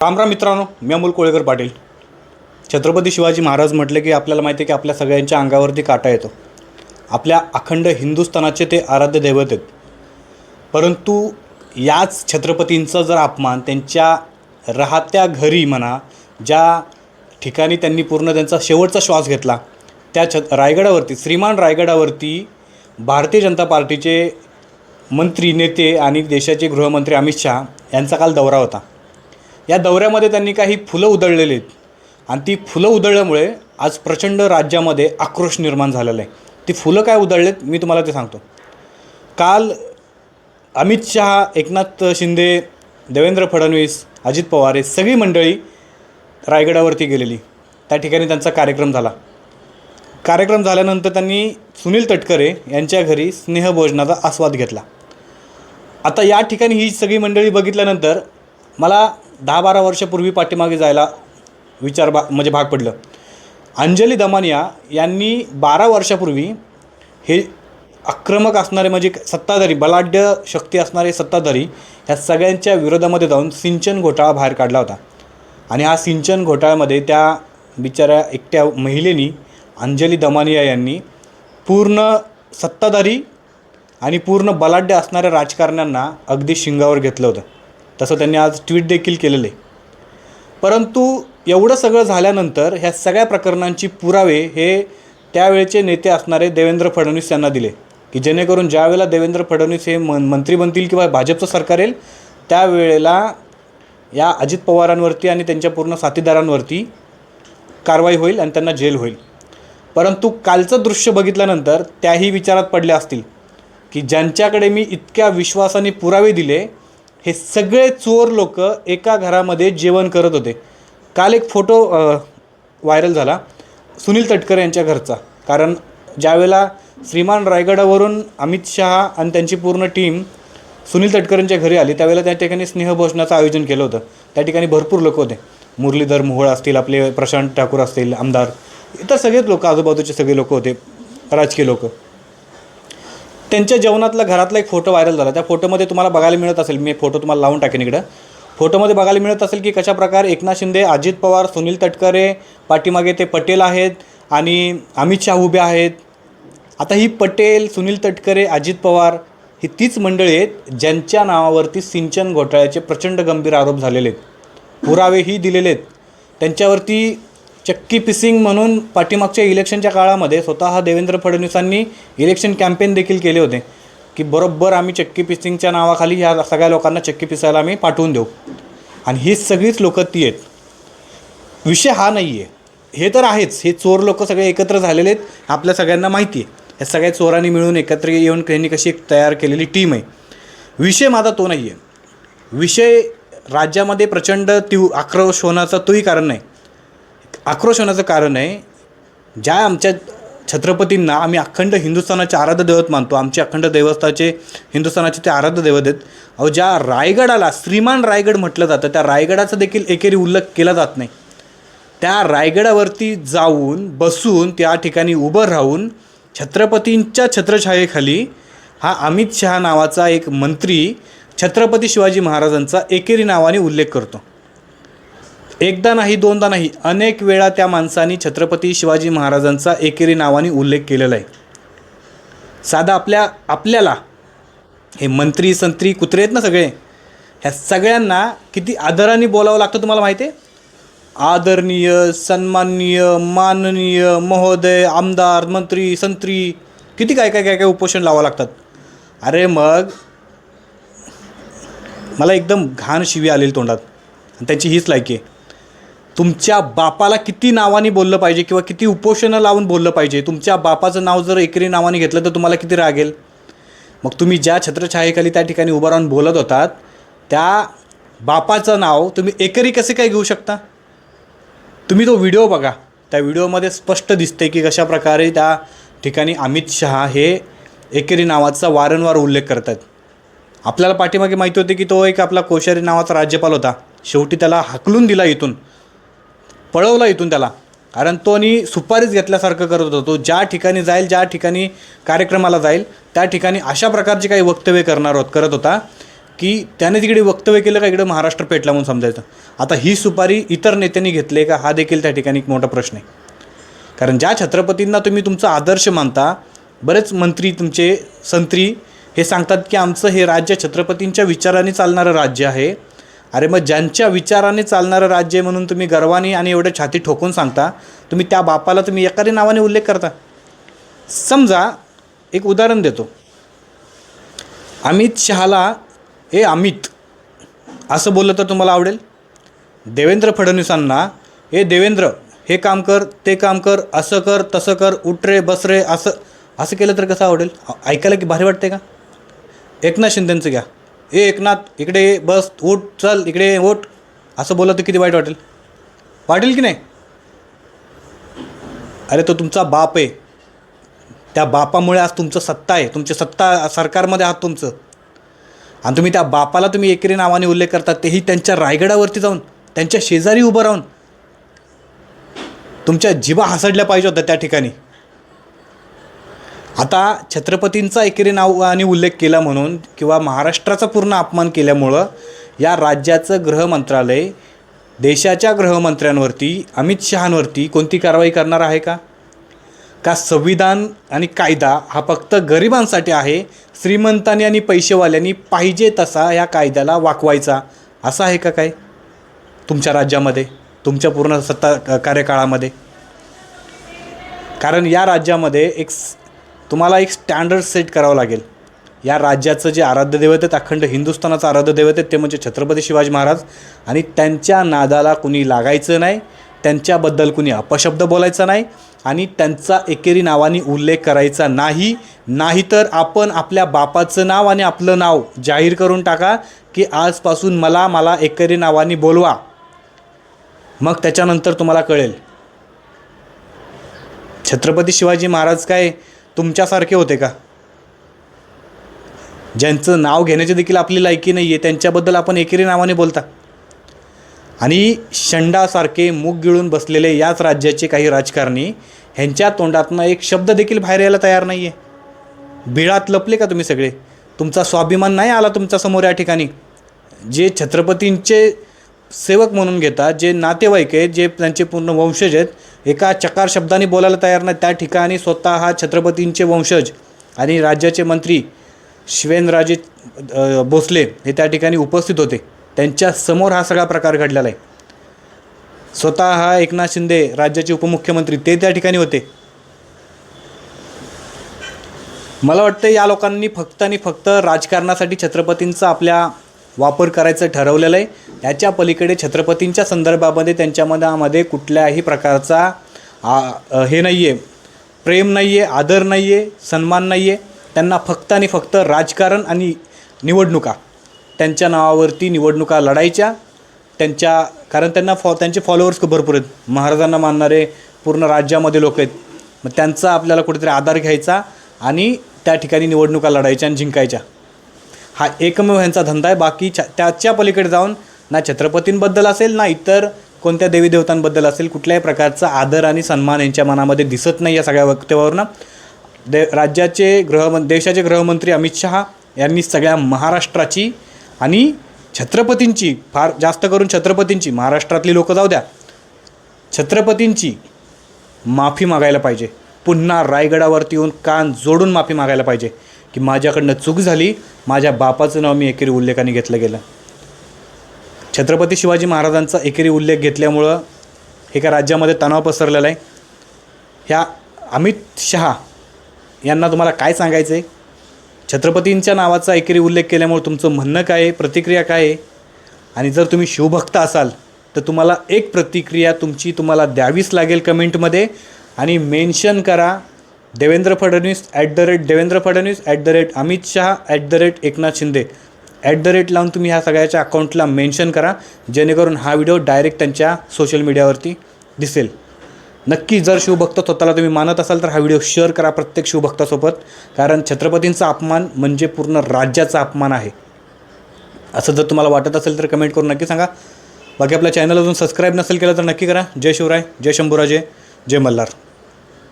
रामराम मित्रांनो मी अमोल कोळेकर पाटील. छत्रपती शिवाजी महाराज म्हटले की आपल्याला माहिती आहे की आपल्या सगळ्यांच्या अंगावरती काटा येतो. आपल्या अखंड हिंदुस्थानाचे ते आराध्य दैवत आहेत. परंतु याच छत्रपतींचा जर अपमान त्यांच्या राहत्या घरी म्हणा ज्या ठिकाणी त्यांनी पूर्ण त्यांचा शेवटचा श्वास घेतला त्या छ रायगडावरती श्रीमान रायगडावरती भारतीय जनता पार्टीचे मंत्री नेते आणि देशाचे गृहमंत्री अमित शहा यांचा काल दौरा होता. या दौऱ्यामध्ये त्यांनी काही फुलं उधळलेली आहेत. आणि ती फुलं उधळल्यामुळे आज प्रचंड राज्यामध्ये आक्रोश निर्माण झालेला आहे. ती फुलं काय उधळलेत मी तुम्हाला ते सांगतो. काल अमित शहा एकनाथ शिंदे देवेंद्र फडणवीस अजित पवार हे सगळी मंडळी रायगडावरती गेलेली. त्या ठिकाणी त्यांचा कार्यक्रम झाला. कार्यक्रम झाल्यानंतर त्यांनी सुनील तटकरे यांच्या घरी स्नेहभोजनाचा आस्वाद घेतला. आता या ठिकाणी ही सगळी मंडळी बघितल्यानंतर मला दहा बारा वर्षापूर्वी पाठीमागे जायला विचार बा म्हणजे भाग पडलं. अंजली दमानिया यांनी बारा वर्षापूर्वी हे आक्रमक असणारे म्हणजे सत्ताधारी बलाढ्य शक्ती असणारे सत्ताधारी ह्या सगळ्यांच्या विरोधामध्ये जाऊन सिंचन घोटाळा बाहेर काढला होता. आणि हा सिंचन घोटाळ्यामध्ये त्या बिचाऱ्या एकट्या महिलेनी अंजली दमानिया यांनी पूर्ण सत्ताधारी आणि पूर्ण बलाढ्य असणाऱ्या राजकारण्यांना अगदी शिंगावर घेतलं होतं. तसं त्यांनी आज ट्विट देखील केलेलं आहे. परंतु एवढं सगळं झाल्यानंतर ह्या सगळ्या प्रकरणांची पुरावे हे त्यावेळचे नेते असणारे देवेंद्र फडणवीस यांना दिले. की जेणेकरून ज्यावेळेला देवेंद्र फडणवीस हे मन मंत्री बनतील किंवा भाजपचं सरकार येईल त्यावेळेला या अजित पवारांवरती आणि त्यांच्या पूर्ण साथीदारांवरती कारवाई होईल आणि त्यांना जेल होईल. परंतु कालचं दृश्य बघितल्यानंतर त्याही विचारात पडल्या असतील की ज्यांच्याकडे मी इतक्या विश्वासाने पुरावे दिले हे सगळे चोर लोक एका घरामध्ये जेवण करत होते. काल एक फोटो व्हायरल झाला. सुनील तटकरे यांच्या घरचा. कारण ज्यावेळेला श्रीमान रायगडावरून अमित शहा आणि त्यांची पूर्ण टीम सुनील तटकरेंच्या घरी आली त्यावेळेला त्या ठिकाणी स्नेहभोजनाचं आयोजन केलं होतं. त्या ठिकाणी भरपूर लोक होते. मुरलीधर मोहोळ असतील आपले प्रशांत ठाकूर असतील आमदार इतर सगळेच लोक आजूबाजूचे सगळे लोक होते. राजकीय लोक. त्यांच्या जेवणातला घरातला एक फोटो व्हायरल झाला. त्या फोटोमध्ये तुम्हाला बघायला मिळत असेल मी फोटो तुम्हाला लावून टाकेन इकडं. फोटोमध्ये बघायला मिळत असेल की कशाप्रकारे एकनाथ शिंदे अजित पवार सुनील तटकरे पाठीमागे ते पटेल आहेत आणि अमित शाह उभे आहेत. आता ही पटेल सुनील तटकरे अजित पवार ही तीच मंडळी आहेत ज्यांच्या नावावरती सिंचन घोटाळ्याचे प्रचंड गंभीर आरोप झालेले आहेत. पुरावेही दिलेले आहेत. त्यांच्यावरती चक्की पिसिंग म्हणून पाठीमागच्या इलेक्शनच्या काळामध्ये स्वतः देवेंद्र फडणवीसांनी इलेक्शन कॅम्पेन देखील केले होते. की बरोबर आम्ही चक्की पिसिंगच्या नावाखाली ह्या सगळ्या लोकांना चक्की पिसायला आम्ही पाठवून देऊ. आणि ही सगळीच लोकं ती आहेत. विषय हा नाही आहे हे तर आहेच. हे चोर लोक सगळे एकत्र झालेले आहेत. आपल्या सगळ्यांना माहिती आहे या सगळ्या चोरांनी मिळून एकत्र येऊन त्यांनी कशी एक तयार केलेली टीम आहे. विषय माझा तो नाही आहे विषय राज्यामध्ये प्रचंड तीव आक्रोश होण्याचं तोही कारण नाही. आक्रोश होण्याचं कारण आहे ज्या आमच्या छत्रपतींना आम्ही अखंड हिंदुस्थानाचे आराध्य दैवत मानतो आमचे अखंड देवस्थाचे हिंदुस्थानाचे ते आराध्य दैवत आहेत अहो ज्या रायगडाला श्रीमान रायगड म्हटलं जातं त्या रायगडाचा देखील एकेरी उल्लेख केला जात नाही. त्या रायगडावरती जाऊन बसून त्या ठिकाणी उभं राहून छत्रपतींच्या छत्रछायेखाली हा अमित शहा नावाचा एक मंत्री छत्रपती शिवाजी महाराजांचा एकेरी नावाने उल्लेख करतो. एकदा नाही दोनदा नाही अनेक वेळा त्या माणसाने छत्रपती शिवाजी महाराजांचा एकेरी नावाने उल्लेख केलेला आहे. साधा आपल्या आपल्याला हे मंत्री संत्री कुत्रे आहेत ना सगळे ह्या सगळ्यांना किती आदराने बोलावं लागतं तुम्हाला माहिती आहे? आदरणीय सन्माननीय माननीय महोदय आमदार मंत्री संत्री किती काय काय काय काय उपोषण लावा लागतात? अरे मग मला एकदम घाण शिवी आलेली तोंडात. आणि त्यांची हीच लायकी आहे. तुमच्या बापाला किती नावाने बोललं पाहिजे किंवा किती उपोषणं लावून बोललं पाहिजे? तुमच्या बापाचं नाव जर एकरी नावाने घेतलं तर तुम्हाला किती रागेल मग तुम्ही ज्या छत्रछायेखाली त्या ठिकाणी उभं राहून बोलत होतात त्या बापाचं नाव तुम्ही एकरी कसे काय घेऊ शकता? तुम्ही तो व्हिडिओ बघा. त्या व्हिडिओमध्ये स्पष्ट दिसते की कशा प्रकारे त्या ठिकाणी अमित शहा हे एकेरी नावाचा वारंवार उल्लेख करतात आपल्याला पाठीमागे माहिती होते की तो एक आपला कोश्यारी नावाचा राज्यपाल होता. शेवटी त्याला हाकलून दिला इथून. पळवला इथून त्याला. कारण तो आणि सुपारीच घेतल्यासारखं करत होता. तो ज्या ठिकाणी जाईल ज्या ठिकाणी कार्यक्रमाला जाईल त्या ठिकाणी अशा प्रकारची काही वक्तव्य करणार होत करत होता की त्याने तिकडे वक्तव्य केलं का इकडं महाराष्ट्र पेटला म्हणून समजायचं. आता ही सुपारी इतर नेत्यांनी घेतली का? हा देखील त्या ठिकाणी एक मोठा प्रश्न आहे. कारण ज्या छत्रपतींना तुम्ही तुमचा आदर्श मानता बरेच मंत्री तुमचे संत्री हे सांगतात की आमचं हे राज्य छत्रपतींच्या विचाराने चालणारं राज्य आहे. अरे मग ज्यांच्या विचाराने चालणारं राज्य आहे म्हणून तुम्ही गर्वाने आणि एवढं छाती ठोकून सांगता तुम्ही त्या बापाला तुम्ही एखादी नावाने उल्लेख करता. समजा एक उदाहरण देतो. अमित शहाला ए अमित असं बोललं तर तुम्हाला आवडेल? देवेंद्र फडणवीसांना ए देवेंद्र हे काम कर ते काम कर असं कर तसं कर उठ रे बस रे असं असं केलं तर कसं आवडेल? ऐकायला की भारी वाटते का? एकनाथ शिंदेंचं घ्या. ए एकनाथ इकडे बस उठ चल इकडे ओठ असं बोललं तर किती वाईट वाटेल. वाटेल की नाही? अरे तो तुमचा बाप आहे. त्या बापामुळे आज तुमचं सत्ता आहे. तुमची सत्ता सरकारमध्ये आहात तुमचं. आणि तुम्ही त्या बापाला तुम्ही एकेरी नावाने उल्लेख करता तेही त्यांच्या रायगडावरती जाऊन त्यांच्या शेजारी उभं राहून. तुमच्या जिबा हसडल्या पाहिजे होत्या त्या ठिकाणी. आता छत्रपतींचा एकेरी नावाने उल्लेख केला म्हणून किंवा महाराष्ट्राचा पूर्ण अपमान केल्यामुळं या राज्याचं गृह मंत्रालय देशाच्या गृहमंत्र्यांवरती अमित शहांवरती कोणती कारवाई करणार आहे का? का संविधान आणि कायदा हा फक्त गरिबांसाठी आहे श्रीमंतांनी आणि पैसेवाल्यांनी पाहिजे तसा या कायद्याला वाकवायचा असा आहे का काय? तुमच्या राज्यामध्ये तुमच्या पूर्ण सत्ता कार्यकाळामध्ये. कारण या राज्यामध्ये एक तुम्हाला एक स्टँडर्ड सेट करावं लागेल. या राज्याचं जे आराध्य दैवत आहेत अखंड हिंदुस्थानाचं आराध्य दैवत आहेत ते म्हणजे छत्रपती शिवाजी महाराज. आणि त्यांच्या नादाला कुणी लागायचं नाही त्यांच्याबद्दल कुणी अपशब्द बोलायचा नाही आणि त्यांचा एकेरी नावाने उल्लेख करायचा नाही नाहीतर आपण आपल्या बापाचं नाव आणि आपलं नाव जाहीर करून टाका की आजपासून मला मला एकेरी नावाने बोलवा. मग त्याच्यानंतर तुम्हाला कळेल. छत्रपती शिवाजी महाराज काय तुमच्यासारखे होते का? ज्यांचं नाव घेण्याची देखील आपली लायकी नाही आहे त्यांच्याबद्दल आपण एकेरी नावाने बोलता. आणि शंडासारखे मूग गिळून बसलेले याच राज्याचे काही राजकारणी ह्यांच्या तोंडातनं एक शब्द देखील बाहेर यायला तयार नाही आहे बिळात लपले का तुम्ही सगळे? तुमचा स्वाभिमान नाही आला तुमचा समोर या ठिकाणी? जे छत्रपतींचे सेवक म्हणून घेतात जे नातेवाईक आहेत जे त्यांचे पूर्ण वंशज आहेत एका चकार शब्दाने बोलायला तयार नाही. त्या ठिकाणी स्वतः हा छत्रपतींचे वंशज आणि राज्याचे मंत्री शिवेंद्रराजे भोसले हे त्या ठिकाणी उपस्थित होते. त्यांच्यासमोर हा सगळा प्रकार घडलेला आहे. स्वतः हा एकनाथ शिंदे राज्याचे उपमुख्यमंत्री ते त्या ठिकाणी होते. मला वाटतं या लोकांनी फक्त आणि फक्त राजकारणासाठी छत्रपतींचा आपल्या वापर करायचं ठरवलेलं आहे. याच्या पलीकडे छत्रपतींच्या संदर्भामध्ये त्यांच्यामध्ये कुठल्याही प्रकारचा आ, हे नाही आहे प्रेम नाही आहे आदर नाही आहे सन्मान नाही आहे त्यांना फक्त आणि फक्त राजकारण आणि निवडणुका. त्यांच्या नावावरती निवडणुका लढायच्या. त्यांच्या कारण त्यांना फॉ त्यांचे फॉलोअर्स खूप भरपूर आहेत. महाराजांना मानणारे पूर्ण राज्यामध्ये लोक आहेत. मग त्यांचा आपल्याला कुठेतरी आधार घ्यायचा आणि त्या ठिकाणी निवडणुका लढायच्या आणि जिंकायच्या. हा एकमेव ह्यांचा धंदा आहे. बाकी छ त्याच्या पलीकडे जाऊन ना छत्रपतींबद्दल असेल ना इतर कोणत्या देवी देवतांबद्दल असेल कुठल्याही प्रकारचा आदर आणि सन्मान यांच्या मनामध्ये दिसत नाही या सगळ्या वक्तव्यावरनं. दे राज्याचे गृहमं देशाचे गृहमंत्री अमित शहा यांनी सगळ्या महाराष्ट्राची आणि छत्रपतींची फार जास्त करून छत्रपतींची महाराष्ट्रातली लोकं जाऊ द्या छत्रपतींची माफी मागायला पाहिजे. पुन्हा रायगडावरती येऊन कान जोडून माफी मागायला पाहिजे. की माझ्याकडनं चूक झाली माझ्या बापाचं नाव मी एकेरी उल्लेखाने घेतलं गेलं. छत्रपती शिवाजी महाराजांचा एकेरी उल्लेख घेतल्यामुळं एका राज्यामध्ये तणाव पसरलेला आहे? ह्या अमित शहा यांना तुम्हाला काय सांगायचं आहे छत्रपतींच्या नावाचा एकेरी उल्लेख केल्यामुळे तुमचं म्हणणं काय आहे? प्रतिक्रिया काय आहे? आणि जर तुम्ही शिवभक्त असाल तर तुम्हाला एक प्रतिक्रिया तुमची तुम्हाला द्यावीच लागेल कमेंटमध्ये आणि मेन्शन करा. Devendra Fadnavis at the rate Devendra Fadnavis at the rate Amit Shah at the rate Eknath Shinde. At the rate लावून तुम्ही ह्या सगळ्याच्या अकाउंटला मेन्शन करा जेणेकरून हा व्हिडिओ डायरेक्ट त्यांच्या सोशल मीडियावरती दिसेल. नक्की जर शिवभक्त स्वतःला तुम्ही मानत असाल तर हा व्हिडिओ शेअर करा प्रत्येक शिवभक्तासोबत कारण छत्रपतींचा अपमान म्हणजे पूर्ण राज्याचा अपमान आहे. असं जर तुम्हाला वाटत असेल तर कमेंट करून नक्की सांगा. बाकी आपल्या चॅनल अजून सबस्क्राईब नसेल केलं तर नक्की करा. जय शिवराय जय शंभूराजे जय मल्हार.